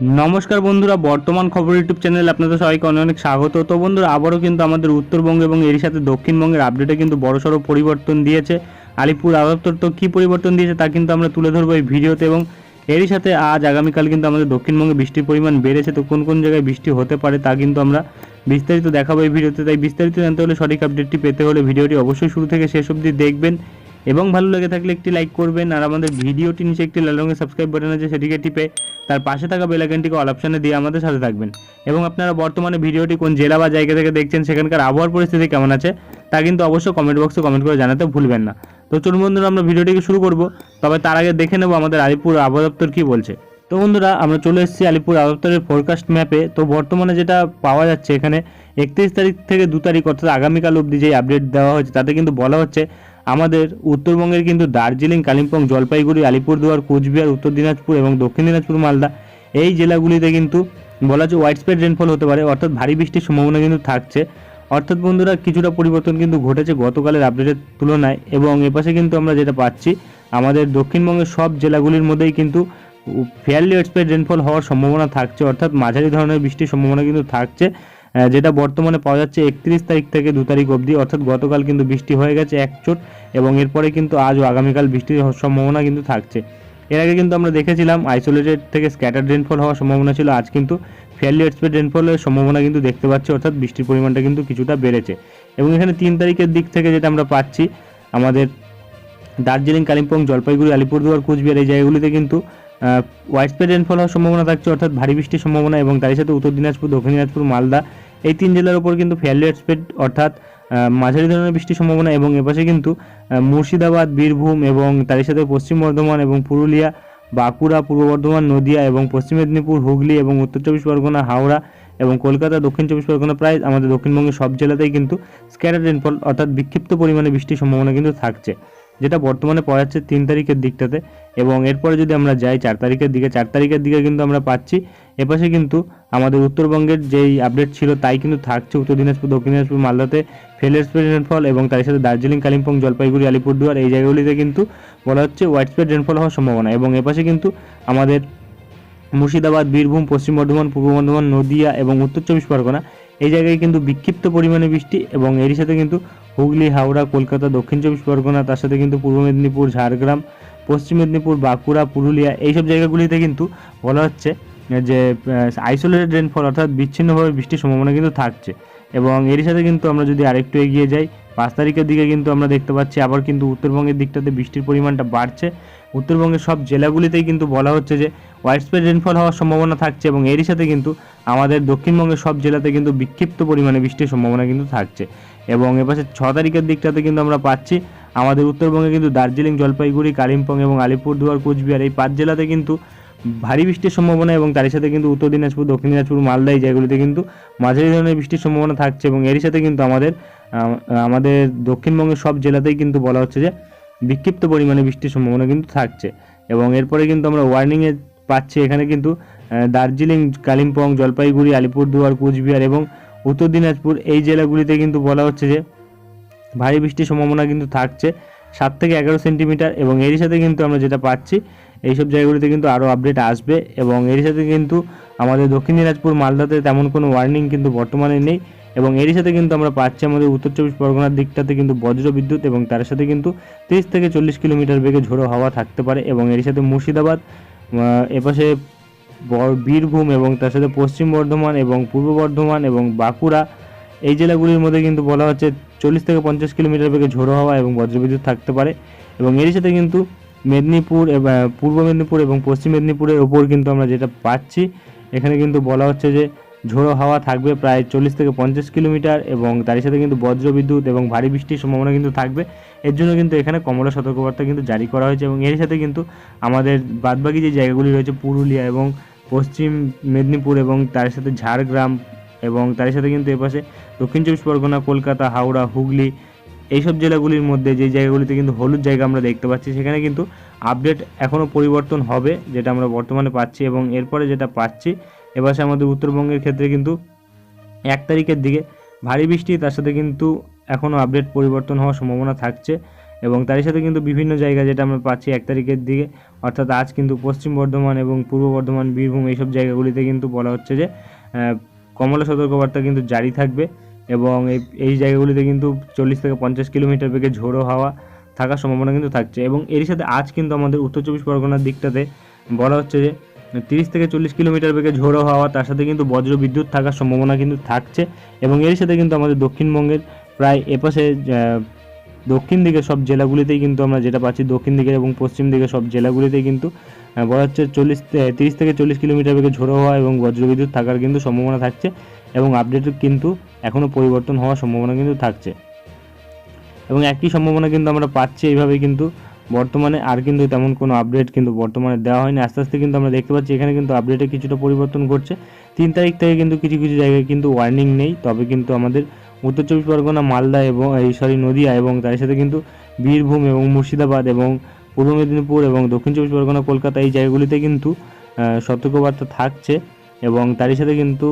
নমস্কার বন্ধুরা, বর্তমান খবর ইউটিউব চ্যানেলে আপনাদের সবাইকে অনেক অনেক স্বাগত। তো বন্ধুরা, আবারও কিন্তু আমাদের উত্তরবঙ্গ এবং এর সাথে দক্ষিণবঙ্গের আপডেটে কিন্তু বড়সড় পরিবর্তন দিয়েছে। আলিপুর আদপ্তর তো কী পরিবর্তন দিয়েছে তা কিন্তু আমরা তুলে ধরবো এই ভিডিওতে এবং এরই সাথে আজ আগামীকাল কিন্তু আমাদের দক্ষিণবঙ্গে বৃষ্টির পরিমাণ বেড়েছে। তো কোন কোন জায়গায় বৃষ্টি হতে পারে তা কিন্তু আমরা বিস্তারিত দেখাবো এই ভিডিওতে। তাই বিস্তারিত জানতে হলে সঠিক আপডেটটি পেতে হলে ভিডিওটি অবশ্যই শুরু থেকে শেষ অবধি দেখবেন। এবং ভালো লেগে থাকলে একটি লাইক করবেন আর আমাদের ভিডিওটি নিচে একটি লাল রঙের সাবস্ক্রাইব বাটন আছে, সেটিকে টিপে তার পাশে থাকা বেল আইকনটিকে অল অপশনে দিয়ে আমাদের সাথে থাকবেন। এবং আপনারা বর্তমানে ভিডিওটি কোন জেলা বা জায়গা থেকে দেখছেন, সেখানকার আবহাওয়ার পরিস্থিতি কেমন আছে, তা কিন্তু অবশ্যই কমেন্ট বক্সে কমেন্ট করে জানাতে ভুলবেন না। তো চলুন বন্ধুরা, আমরা ভিডিওটিকে শুরু করব। তবে তার আগে দেখে নেব আমাদের আলিপুর আবহাওয়া দপ্তর কী বলছে। তো বন্ধুরা, আমরা চলে এসেছি আলিপুর আবহাওয়া দপ্তরের ফোরকাস্ট ম্যাপে তো বর্তমানে যেটা পাওয়া যাচ্ছে এখানে একত্রিশ তারিখ থেকে দু তারিখ, অর্থাৎ আগামীকাল অবধি যে আপডেট দেওয়া হয়েছে, তাতে কিন্তু বলা হচ্ছে আমাদের উত্তরবঙ্গের কিন্তু দার্জিলিং, কালিম্পং, জলপাইগুড়ি, আলিপুরদুয়ার, কোচবিহার, উত্তর দিনাজপুর এবং দক্ষিণ দিনাজপুর, মালদা, এই জেলাগুলিতে কিন্তু বলা হচ্ছে ওয়াইড স্প্রেড রেনফল হতে পারে। অর্থাৎ ভারী বৃষ্টির সম্ভাবনা কিন্তু থাকছে। অর্থাৎ বন্ধুরা, কিছুটা পরিবর্তন কিন্তু ঘটেছে গতকালের আপডেটের তুলনায় এবং এপাশে কিন্তু আমরা যেটা পাচ্ছি, আমাদের দক্ষিণবঙ্গের সব জেলাগুলির মধ্যেই কিন্তু ফেয়ারলি ওয়াইড স্প্রেড রেনফল হওয়ার সম্ভাবনা থাকছে। অর্থাৎ মাঝারি ধরনের বৃষ্টির সম্ভাবনা কিন্তু থাকছে। যেটা বর্তমানে পাওয়া যাচ্ছে একত্রিশ তারিখ থেকে দু তারিখ অবধি। অর্থাৎ গতকাল কিন্তু বৃষ্টি হয়ে গেছে এক চোট এবং এরপরে কিন্তু আজ আগামীকাল বৃষ্টির সম্ভাবনা কিন্তু থাকছে। এর আগে কিন্তু আমরা দেখেছিলাম আইসোলেটেড থেকে স্ক্যাটার রেনফল হওয়ার সম্ভাবনা ছিল। আজ কিন্তু ফেয়ারলি এক্সপেড রেনফলের সম্ভাবনা কিন্তু দেখতে পাচ্ছি, অর্থাৎ বৃষ্টির পরিমাণটা কিন্তু কিছুটা বেড়েছে। এবং এখানে তিন তারিখের দিক থেকে যেটা আমরা পাচ্ছি, আমাদের দার্জিলিং, কালিম্পং, জলপাইগুড়ি, আলিপুরদুয়ার, কুচবিহার এই জায়গাগুলিতে কিন্তু ওয়াইড স্প্রেড রেনফল হওয়ার সম্ভাবনা থাকছে, অর্থাৎ ভারী বৃষ্টির সম্ভাবনা এবং তারই সাথে উত্তর দিনাজপুর, দক্ষিণ দিনাজপুর, মালদা এই তিন জেলার উপর কিন্তু ফেয়ারলি স্প্রেড অর্থাৎ মাঝারি ধরনের বৃষ্টির সম্ভাবনা এবং এপাশে কিন্তু মুর্শিদাবাদ, বীরভূম এবং তারই সাথে পশ্চিম বর্ধমান এবং পুরুলিয়া, বাঁকুড়া, পূর্ব বর্ধমান, নদিয়া এবং পশ্চিম মেদিনীপুর, হুগলি এবং উত্তর চব্বিশ পরগনা, হাওড়া এবং কলকাতা, দক্ষিণ চব্বিশ পরগনা প্রায় আমাদের দক্ষিণবঙ্গের সব জেলাতেই কিন্তু স্ক্যাটার রেনফল অর্থাৎ বিক্ষিপ্ত পরিমাণে বৃষ্টির সম্ভাবনা কিন্তু থাকছে, যেটা বর্তমানে পাওয়া যাচ্ছে তিন তারিখের দিকটাতে এবং এরপরে যদি আমরা যাই চার তারিখের দিকে, চার তারিখের দিকে কিন্তু আমরা পাচ্ছি এপাশে কিন্তু আমাদের উত্তরবঙ্গের যেই আপডেট ছিল তাই কিন্তু থাকছে উত্তর দিনাজপুর, দক্ষিণ দিনাজপুর, মালদাতে ফেলের স্প্রেড রেনফল এবং তার সাথে দার্জিলিং, কালিম্পং, জলপাইগুড়ি, আলিপুরদুয়ার এই জায়গাগুলিতে কিন্তু বলা হচ্ছে ওয়াইড স্প্রেড রেনফল হওয়ার সম্ভাবনা এবং এপাশে কিন্তু আমাদের মুর্শিদাবাদ, বীরভূম, পশ্চিম বর্ধমান, পূর্ব বর্ধমান, নদিয়া এবং উত্তর চব্বিশ পরগনা এই জায়গায় কিন্তু বিক্ষিপ্ত পরিমাণে বৃষ্টি এবং এরই সাথে কিন্তু হুগলি, হাওড়া, কলকাতা, দক্ষিণ চব্বিশ পরগনা তার সাথে কিন্তু পূর্ব মেদিনীপুর, ঝাড়গ্রাম, পশ্চিম মেদিনীপুর, বাঁকুড়া, পুরুলিয়া এইসব জায়গাগুলিতে কিন্তু বলা হচ্ছে যে আইসোলেটেড রেনফল অর্থাৎ বিচ্ছিন্নভাবে বৃষ্টির সম্ভাবনা কিন্তু থাকছে। এবং এরই সাথে কিন্তু আমরা যদি আরেকটু এগিয়ে যাই, পাঁচ তারিখের দিকে কিন্তু আমরা দেখতে পাচ্ছি আবার কিন্তু উত্তরবঙ্গের দিকটাতে বৃষ্টির পরিমাণটা বাড়ছে। উত্তরবঙ্গের সব জেলাগুলিতেই কিন্তু বলা হচ্ছে যে ওয়াইড স্প্রেড রেনফল হওয়ার সম্ভাবনা থাকছে এবং এরই সাথে কিন্তু আমাদের দক্ষিণবঙ্গের সব জেলাতে কিন্তু বিক্ষিপ্ত পরিমাণে বৃষ্টির সম্ভাবনা কিন্তু থাকছে। এবং এপাশে ছ তারিখের দিকটাতে কিন্তু আমরা পাচ্ছি, আমাদের উত্তরবঙ্গে কিন্তু দার্জিলিং, জলপাইগুড়ি, কালিম্পং এবং আলিপুরদুয়ার, কোচবিহার এই পাঁচ জেলাতে কিন্তু ভারী বৃষ্টির সম্ভাবনা এবং তারই সাথে কিন্তু উত্তর দিনাজপুর, দক্ষিণ দিনাজপুর মালদা এই জায়গাগুলিতে কিন্তু মাঝারি ধরনের বৃষ্টির সম্ভাবনা থাকছে এবং এরই সাথে কিন্তু আমাদের আমাদের দক্ষিণবঙ্গের সব জেলাতেই কিন্তু বলা হচ্ছে যে বিক্ষিপ্ত পরিমাণে বৃষ্টির সম্ভাবনা কিন্তু থাকছে এবং এরপরে কিন্তু আমরা ওয়ার্নিংয়ে পাচ্ছি এখানে কিন্তু দার্জিলিং, কালিম্পং, জলপাইগুড়ি, আলিপুরদুয়ার, কোচবিহার এবং উত্তর দিনাজপুর এই জেলাগুলিতে কিন্তু বলা হচ্ছে যে ভারী বৃষ্টির সম্ভাবনা কিন্তু থাকছে সাত থেকে এগারো সেন্টিমিটার এবং এরই সাথে কিন্তু আমরা যেটা পাচ্ছি এইসব জায়গাগুলিতে কিন্তু আরও আপডেট আসবে এবং এরই সাথে কিন্তু আমাদের দক্ষিণ দিনাজপুর মালদাতে তেমন কোনো ওয়ার্নিং কিন্তু বর্তমানে নেই এবং এরই সাথে কিন্তু আমরা পাচ্ছি আমাদের উত্তর চব্বিশ পরগনার দিকটাতে কিন্তু বজ্র বিদ্যুৎ এবং তার সাথে কিন্তু তিরিশ থেকে চল্লিশ কিলোমিটার বেগে ঝোড়ো হাওয়া থাকতে পারে এবং এর সাথে মুর্শিদাবাদ এপাশে বীরভূম এবং তার সাথে পশ্চিম বর্ধমান এবং পূর্ব বর্ধমান এবং বাঁকুড়া, এই জেলাগুলির মধ্যে কিন্তু বলা হচ্ছে চল্লিশ থেকে পঞ্চাশ কিলোমিটার বেগে ঝোড়ো হাওয়া এবং বজ্রবিদ্যুৎ থাকতে পারে এবং এর সাথে কিন্তু মেদিনীপুর পূর্ব মেদিনীপুর এবং পশ্চিম মেদিনীপুরের ওপর কিন্তু আমরা যেটা পাচ্ছি, এখানে কিন্তু বলা হচ্ছে যে ঝোড়ো হাওয়া থাকবে প্রায় চল্লিশ থেকে পঞ্চাশ কিলোমিটার এবং তারই সাথে কিন্তু বজ্রবিদ্যুৎ এবং ভারী বৃষ্টির সম্ভাবনা কিন্তু থাকবে। এর জন্য কিন্তু এখানে কমলা সতর্কবার্তা কিন্তু জারি করা হয়েছে এবং এর সাথে কিন্তু আমাদের বাদবাকি যে জায়গাগুলি রয়েছে, পুরুলিয়া এবং পশ্চিম মেদিনীপুর এবং তার সাথে ঝাড়গ্রাম এবং তার সাথে কিন্তু এপাশে দক্ষিণ চব্বিশ পরগনা, কলকাতা, হাওড়া, হুগলি এইসব জেলাগুলির মধ্যে যে জায়গাগুলিতে কিন্তু হলুদ জায়গা আমরা দেখতে পাচ্ছি, সেখানে কিন্তু আপডেট এখনও পরিবর্তন হবে, যেটা আমরা বর্তমানে পাচ্ছি এবং এরপরে যেটা পাচ্ছি, এপাশে আমাদের উত্তরবঙ্গের ক্ষেত্রে কিন্তু এক তারিখের দিকে ভারী বৃষ্টি, তার সাথে কিন্তু এখনও আপডেট পরিবর্তন হওয়ার সম্ভাবনা থাকছে এবং তারই সাথে কিন্তু বিভিন্ন জায়গা যেটা আমরা পাচ্ছি এক তারিখের দিকে, অর্থাৎ আজ কিন্তু পশ্চিম বর্ধমান এবং পূর্ব বর্ধমান, বীরভূম এইসব জায়গাগুলিতে কিন্তু বলা হচ্ছে যে কমলা সতর্কবার্তা কিন্তু জারি থাকবে। এবং এই এই জায়গাগুলিতে কিন্তু চল্লিশ থেকে পঞ্চাশ কিলোমিটার বেগে ঝোড়ো হাওয়া থাকার সম্ভাবনা কিন্তু থাকছে। এবং এরই সাথে আজ কিন্তু আমাদের উত্তর চব্বিশ পরগনার দিকটাতে বলা হচ্ছে যে, তিরিশ থেকে চল্লিশ কিলোমিটার বেগে ঝোড়ো হাওয়া, তার সাথে কিন্তু বজ্র বিদ্যুৎ থাকার সম্ভাবনা কিন্তু থাকছে। এবং এর সাথে কিন্তু আমাদের দক্ষিণবঙ্গের প্রায় এপাশে দক্ষিণ দিকে সব জেলাগুলিতেই কিন্তু আমরা যেটা পাচ্ছি, দক্ষিণ দিকে এবং পশ্চিম দিকে সব জেলাগুলিতেই কিন্তু বলা হচ্ছে চল্লিশ তিরিশ থেকে চল্লিশ কিলোমিটার বেগে ঝোড়ো হওয়া এবং বজ্রবিদ্যুৎ থাকার কিন্তু সম্ভাবনা থাকছে এবং আপডেট কিন্তু এখনও পরিবর্তন হওয়ার সম্ভাবনা কিন্তু থাকছে। এবং একই সম্ভাবনা কিন্তু আমরা পাচ্ছি এইভাবে কিন্তু বর্তমানে, আর কিন্তু তেমন কোনো আপডেট কিন্তু বর্তমানে দেওয়া হয়নি। আস্তে আস্তে কিন্তু আমরা দেখতে পাচ্ছি এখানে কিন্তু আপডেটে কিছুটা পরিবর্তন ঘটছে। তিন তারিখ থেকে কিন্তু কিছু কিছু জায়গায় কিন্তু ওয়ার্নিং নেই, তবে কিন্তু আমাদের উত্তর চব্বিশ পরগনা, মালদা এবং, এই সরি নদিয়া এবং তার সাথে কিন্তু বীরভূম এবং মুর্শিদাবাদ এবং পূর্ব মেদিনীপুর এবং দক্ষিণ চব্বিশ পরগনা, কলকাতা এই জায়গাগুলিতে কিন্তু সতর্কবার্তা থাকছে এবং তারই সাথে কিন্তু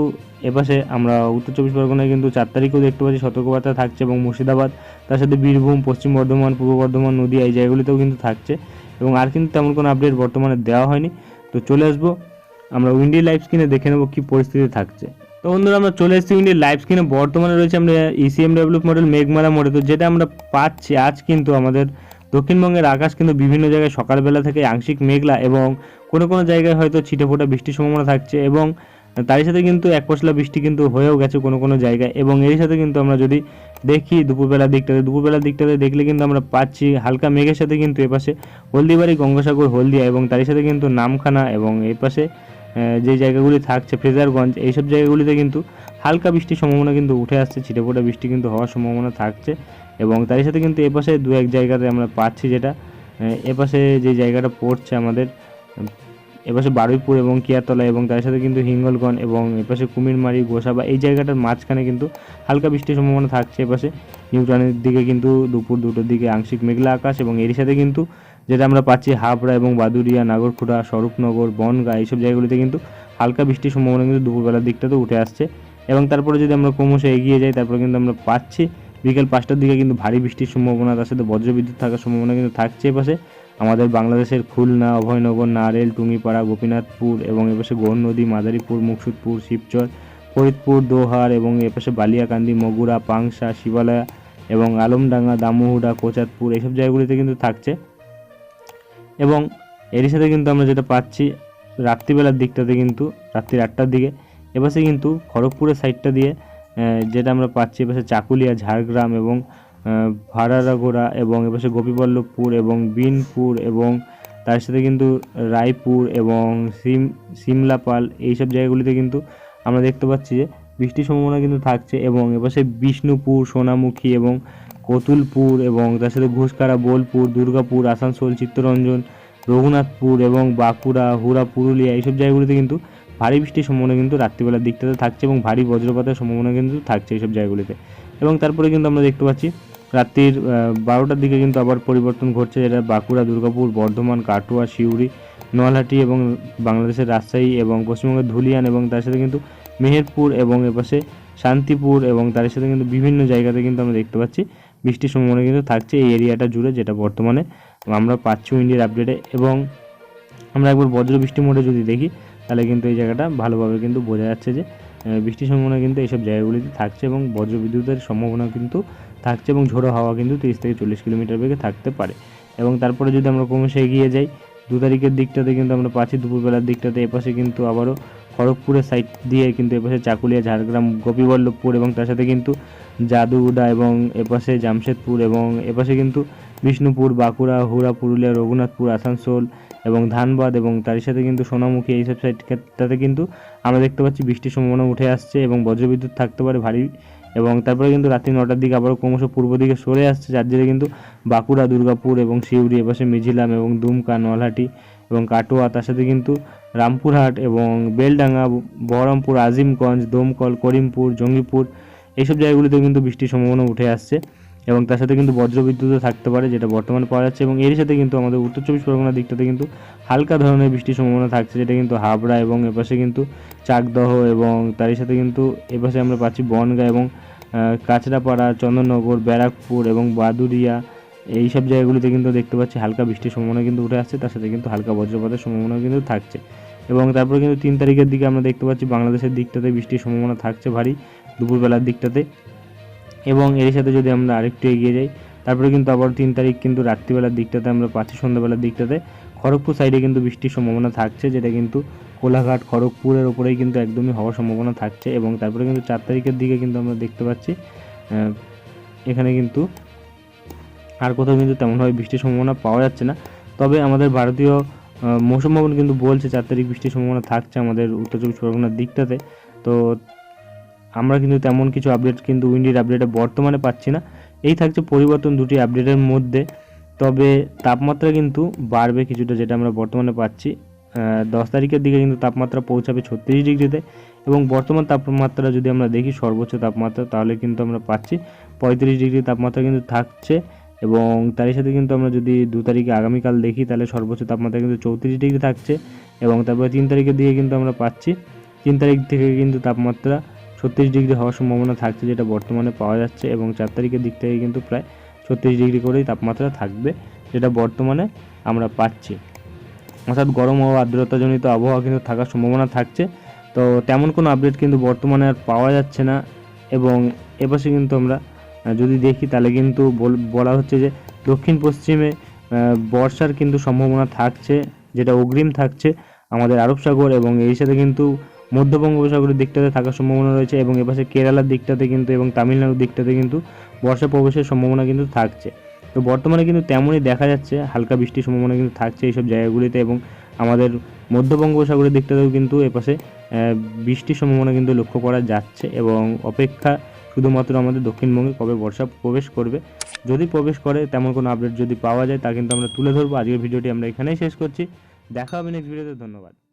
এপাশে আমরা উত্তর চব্বিশ পরগনায় কিন্তু চার তারিখেও দেখতে পাচ্ছি সতর্কবার্তা থাকছে এবং মুর্শিদাবাদ, তার সাথে বীরভূম, পশ্চিম বর্ধমান, পূর্ব বর্ধমান নদী এই জায়গাগুলিতেও কিন্তু থাকছে এবং আর কিন্তু তেমন কোনো আপডেট বর্তমানে দেওয়া হয়নি। তো চলে আসব, আমরা উইন্ডি লাইভ স্ক্রিনে দেখে নেব কী পরিস্থিতি থাকছে। তো বন্ধুরা, আমরা চলে এসেছি উইন্ডি লাইভ স্ক্রিনে বর্তমানে রয়েছে আমরা E ইসিএম ডেভেলপ মডেল মেঘমালা মোড়ে তো যেটা আমরা পাচ্ছি আজ কিন্তু আমাদের দক্ষিণবঙ্গের আকাশ কিন্তু বিভিন্ন জায়গায় সকালবেলা থেকে আংশিক মেঘলা এবং কোনো কোনো জায়গায় হয়তো ছিটে ফোটা বৃষ্টির সম্ভাবনা থাকছে এবং তারই সাথে কিন্তু এক পশলা বৃষ্টি কিন্তু হয়েও গেছে কোনো কোনো জায়গায় এবং এর সাথে কিন্তু আমরা যদি দেখি দুপুরবেলার দিকটাতে দুপুরবেলার দিকটাতে দেখলে কিন্তু আমরা পাচ্ছি হালকা মেঘের সাথে কিন্তু এপাশে হলদিবাড়ি, গঙ্গাসাগর, হলদিয়া এবং তারই সাথে কিন্তু নামখানা এবং এপাশে যে জায়গাগুলি থাকছে, ফ্রেজারগঞ্জ, এইসব জায়গাগুলিতে কিন্তু হালকা বৃষ্টির সম্ভাবনা কিন্তু উঠে আসছে, ছিটেফোঁটা বৃষ্টি কিন্তু হওয়ার সম্ভাবনা থাকছে এবং তারই সাথে কিন্তু এপাশে দু এক জায়গাতে আমরা পাচ্ছি যেটা এপাশে যে জায়গাটা পড়ছে আমাদের এপাশে বারুইপুর এবং কিয়াতলা এবং তার সাথে কিন্তু হিঙ্গলগঞ্জ এবং এপাশে কুমিরমারি গোসাবা এই জায়গাটার মাঝখানে কিন্তু হালকা বৃষ্টির সম্ভাবনা থাকছে, এপাশে নিউটনের দিকে কিন্তু দুপুর দুটোর দিকে আংশিক মেঘলা আকাশ এবং এরই সাথে কিন্তু যেটা আমরা পাচ্ছি হাবড়া এবং বাদুরিয়া নাগরখোড়া স্বরূপনগর, বনগাঁ এইসব জায়গাগুলিতে কিন্তু হালকা বৃষ্টির সম্ভাবনা কিন্তু দুপুরবেলার দিকটাতে উঠে আসছে। এবং তারপরে যদি আমরা ক্রমশ এগিয়ে যাই, তারপরে কিন্তু আমরা পাচ্ছি। বিকেল পাঁচটার দিকে কিন্তু ভারী বৃষ্টির সম্ভাবনা, তার সাথে বজ্রবিদ্যুৎ থাকার সম্ভাবনা কিন্তু থাকছে এপাশে। আমাদের বাংলাদেশের খুলনা, অভয়নগর, নারেল, টুঙ্গিপাড়া, গোপীনাথপুর এবং এপাশে গৌর নদী, মাদারীপুর, মুকসুদপুর, শিবচর, ফরিদপুর, দোহার এবং এপাশে বালিয়াকান্দি, মগুরা, পাংশা, শিবালয়া এবং আলমডাঙ্গা, দামুহুডা, কোচাতপুর এইসব জায়গাগুলিতে কিন্তু থাকছে। এবং এরই সাথে কিন্তু আমরা যেটা পাচ্ছি, রাত্রিবেলার দিকটাতে কিন্তু রাত্রির আটটার দিকে। এপাশে কিন্তু খড়গপুরের সাইডটা দিয়ে যেটা আমরা পাচ্ছি, এপাশে চাকুলিয়া, ঝাড়গ্রাম এবং ভাড়ারাগোড়া এবং এপাশে গোপীবল্লভপুর এবং বিনপুর এবং তার সাথে কিন্তু রায়পুর এবং সিম, সিমলাপাল এইসব জায়গাগুলিতে কিন্তু আমরা দেখতে পাচ্ছি যে বৃষ্টির সম্ভাবনা কিন্তু থাকছে এবং এপাশে বিষ্ণুপুর, সোনামুখী এবং কতুলপুর এবং তার সাথে ঘুষকারা, বোলপুর, দুর্গাপুর, আসানসোল, চিত্তরঞ্জন, রঘুনাথপুর এবং বাঁকুড়া, হুড়া, পুরুলিয়া এইসব জায়গাগুলিতে কিন্তু ভারী বৃষ্টির সম্ভাবনা কিন্তু রাত্রিবেলার দিকটাতে থাকছে এবং ভারী বজ্রপাতের সম্ভাবনা কিন্তু থাকছে এইসব জায়গাগুলিতে। এবং তারপরে কিন্তু আমরা দেখতে পাচ্ছি রাত্রির বারোটার দিকে কিন্তু আবার পরিবর্তন ঘটছে যেটা বাঁকুড়া, দুর্গাপুর, বর্ধমান, কাটোয়া, সিউড়ি, নোয়ালহাটি এবং বাংলাদেশের রাজশাহী এবং পশ্চিমবঙ্গের ধুলিয়ান এবং তার সাথে কিন্তু মেহেরপুর এবং এপাশে শান্তিপুর এবং তার সাথে কিন্তু বিভিন্ন জায়গাতে কিন্তু আমরা দেখতে পাচ্ছি বৃষ্টির সম্ভাবনা কিন্তু থাকছে এই এরিয়াটা জুড়ে যেটা বর্তমানে আমরা পাচ্ছি ইন্ডিয়ার আপডেটে এবং আমরা একবার বজ্র বৃষ্টি মোডে যদি দেখি, তাহলে কিন্তু এই জায়গাটা ভালোভাবে কিন্তু বোঝা যাচ্ছে যে বৃষ্টির সম্ভাবনা কিন্তু এইসব জায়গাগুলিতে থাকছে এবং বজ্র বিদ্যুতের সম্ভাবনা কিন্তু থাকছে এবং ঝোড়ো হাওয়া কিন্তু তিরিশ থেকে চল্লিশ কিলোমিটার বেগে থাকতে পারে। এবং তারপরে যদি আমরা ক্রমশ এগিয়ে যাই, দু তারিখের দিকটাতে কিন্তু আমরা পাচ্ছি, দুপুরবেলার দিকটাতে এপাশে কিন্তু আবারও খড়গপুরের সাইড দিয়ে কিন্তু এপাশে চাকুলিয়া, ঝাড়গ্রাম, গোপীবল্লভপুর এবং তার সাথে কিন্তু জাদুগুডা এবং এপাশে জামশেদপুর এবং এপাশে কিন্তু বিষ্ণুপুর, বাঁকুড়া, হুড়া, পুরুলিয়া, রঘুনাথপুর, আসানসোল এবং ধানবাদ এবং তার সাথে কিন্তু সোনামুখী এইসব সাইডটাতে কিন্তু আমরা দেখতে পাচ্ছি বৃষ্টির সম্ভাবনা উঠে আসছে এবং বজ্রবিদ্যুৎ থাকতে পারে ভারী এবং তারপরে কিন্তু রাত্রি নটার দিকে আবারও ক্রমশ পূর্ব দিকে সরে আসছে, যার জেরে কিন্তু বাঁকুড়া, দুর্গাপুর এবং সিউড়ি, এপাশে মিঝিলাম এবং দুমকা, নলহাটি এবং কাটোয়া, তার সাথে কিন্তু রামপুরহাট এবং বেলডাঙ্গা, বহরমপুর, আজিমগঞ্জ, দমকল, করিমপুর, জঙ্গিপুর এইসব জায়গাগুলিতেও কিন্তু বৃষ্টির সম্ভাবনা উঠে আসছে এবং তার সাথে কিন্তু বজ্রবিদ্যুৎও থাকতে পারে, যেটা বর্তমানে পাওয়া যাচ্ছে এবং এর সাথে কিন্তু আমাদের উত্তর চব্বিশ পরগনার দিকটাতে কিন্তু হালকা ধরনের বৃষ্টির সম্ভাবনা থাকছে, যেটা কিন্তু হাবড়া এবং এপাশে কিন্তু চাকদহ এবং তারই সাথে কিন্তু এপাশে আমরা পাচ্ছি বনগাঁ এবং কাঁচরাপাড়া, চন্দননগর, ব্যারাকপুর এবং বাদুরিয়া এই সব জায়গাগুলিতে কিন্তু দেখতে পাচ্ছি হালকা বৃষ্টির সম্ভাবনা কিন্তু উঠে আসছে, তার সাথে কিন্তু হালকা বজ্রপাতের সম্ভাবনা কিন্তু থাকছে এবং তারপরে কিন্তু তিন তারিখের দিকে আমরা দেখতে পাচ্ছি বাংলাদেশের দিকটাতে বৃষ্টির সম্ভাবনা থাকছে ভারী দুপুরবেলার দিকটাতে। এবং এর সাথে যদি আমরা আরেকটু এগিয়ে যাই, তারপরে কিন্তু আবার তিন তারিখ কিন্তু রাত্রিবেলার দিকটাতে আমরা পাচ্ছি সন্ধ্যাবেলার দিকটাতে। খড়গপুর সাইডে কিন্তু বৃষ্টির সম্ভাবনা থাকছে, যেটা কিন্তু কোলাঘাট, খড়গপুরের ওপরেই কিন্তু একদমই হওয়ার সম্ভাবনা থাকছে। এবং তারপরে কিন্তু চার তারিখের দিকে কিন্তু আমরা দেখতে পাচ্ছি এখানে কিন্তু আর কোথাও কিন্তু তেমনভাবে বৃষ্টির সম্ভাবনা পাওয়া যাচ্ছে না। তবে আমাদের ভারতীয় মৌসুম ভবন কিন্তু বলছে চার তারিখ বৃষ্টির সম্ভাবনা থাকছে আমাদের উত্তর চব্বিশ পরগনার দিকটাতে। তো আমরা কিন্তু তেমন কিছু আপডেট কিন্তু উইন্ডির আপডেটে বর্তমানে পাচ্ছি না। এই থাকছে পরিবর্তন দুটি আপডেটের মধ্যে। তবে তাপমাত্রা কিন্তু বাড়বে কিছুটা, যেটা আমরা বর্তমানে পাচ্ছি। দশ তারিখের দিকে কিন্তু তাপমাত্রা পৌঁছাবে ছত্রিশ ডিগ্রিতে। এবং বর্তমান তাপমাত্রা যদি আমরা দেখি, সর্বোচ্চ তাপমাত্রা, তাহলে কিন্তু আমরা পাচ্ছি পঁয়ত্রিশ ডিগ্রি তাপমাত্রা কিন্তু থাকছে। এবং তারই সাথে কিন্তু আমরা যদি দু তারিখে আগামীকাল দেখি, তাহলে সর্বোচ্চ তাপমাত্রা কিন্তু চৌত্রিশ ডিগ্রি থাকছে। এবং তারপরে তিন তারিখের দিকে কিন্তু আমরা পাচ্ছি। তিন তারিখ থেকে কিন্তু তাপমাত্রা ছত্রিশ ডিগ্রি হওয়ার সম্ভাবনা থাকছে, যেটা বর্তমানে পাওয়া যাচ্ছে এবং চার তারিখের দিক থেকে কিন্তু প্রায় ছত্রিশ ডিগ্রি করেই তাপমাত্রা থাকবে, যেটা বর্তমানে আমরা পাচ্ছি। অর্থাৎ গরম ও আর্দ্রতাজনিত আবহাওয়া কিন্তু থাকার সম্ভাবনা থাকছে। তো তেমন কোনো আপডেট কিন্তু বর্তমানে আর পাওয়া যাচ্ছে না এবং এপাশে কিন্তু আমরা যদি দেখি তাহলে কিন্তু বল- হচ্ছে যে দক্ষিণ পশ্চিমে বর্ষার কিন্তু সম্ভাবনা থাকছে, যেটা অগ্রিম থাকছে আমাদের আরব সাগর এবং এই সাথে কিন্তু মধ্য বঙ্গোপসাগরের দিকটাতে থাকার সম্ভাবনা রয়েছে এবং এপাশে কেরালার দিকটাতে কিন্তু এবং তামিলনাড়ুর দিকটাতে কিন্তু বর্ষা প্রবেশের সম্ভাবনা কিন্তু থাকছে। তো বর্তমানে কিন্তু তেমনই দেখা যাচ্ছে, হালকা বৃষ্টির সম্ভাবনা কিন্তু থাকছে এইসব জায়গাগুলিতে এবং আমাদের মধ্য বঙ্গোপসাগরের দিকটাতেও কিন্তু এপাশে বৃষ্টির সম্ভাবনা কিন্তু লক্ষ্য করা যাচ্ছে এবং অপেক্ষা শুধুমাত্র আমাদের দক্ষিণবঙ্গে কবে বর্ষা প্রবেশ করবে। যদি প্রবেশ করে, তেমন কোনো আপডেট যদি পাওয়া যায় তা কিন্তু আমরা তুলে ধরবো। আজকের ভিডিওটি আমরা এখানেই শেষ করছি। দেখা হবে নেক্সট ভিডিওতে ধন্যবাদ।